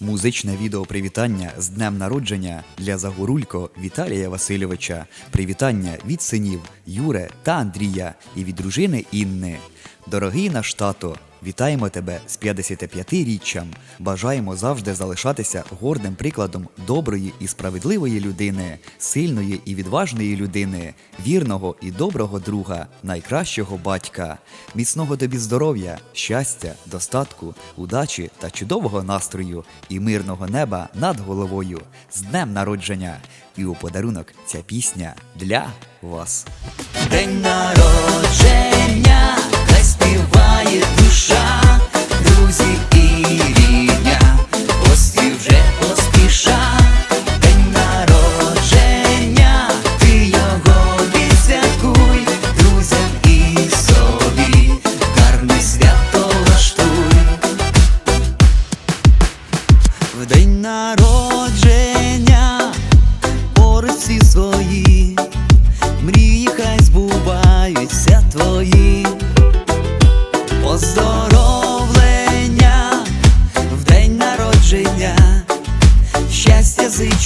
Музичне відео привітання з днем народження для Загорулько Віталія Васильовича. Привітання від синів Юре та Андрія і від дружини Інни. Дорогий наш тато, вітаємо тебе з 55-річчям. Бажаємо завжди залишатися гордим прикладом доброї і справедливої людини, сильної і відважної людини, вірного і доброго друга, найкращого батька, міцного тобі здоров'я, щастя, достатку, удачі та чудового настрою і мирного неба над головою з днем народження. І у подарунок ця пісня для вас. День народження,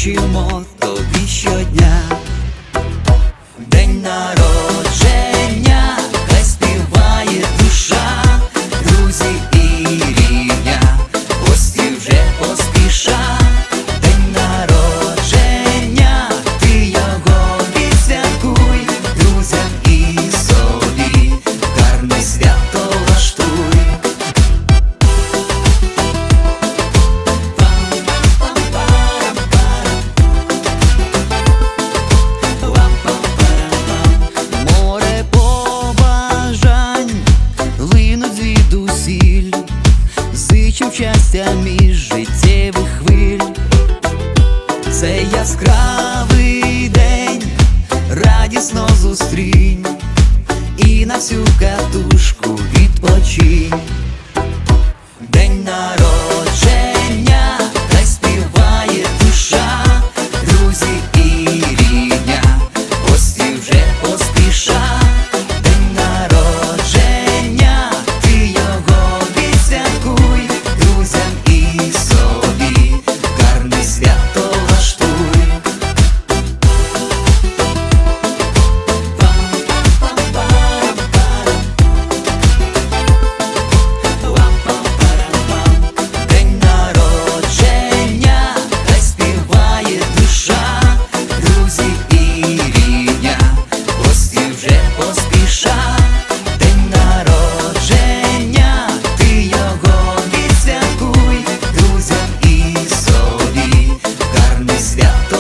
зичимо тобі щодня. День народження, яскравий день, радісно зустрінь і на всю катушку відпочинь. День народ. Tanto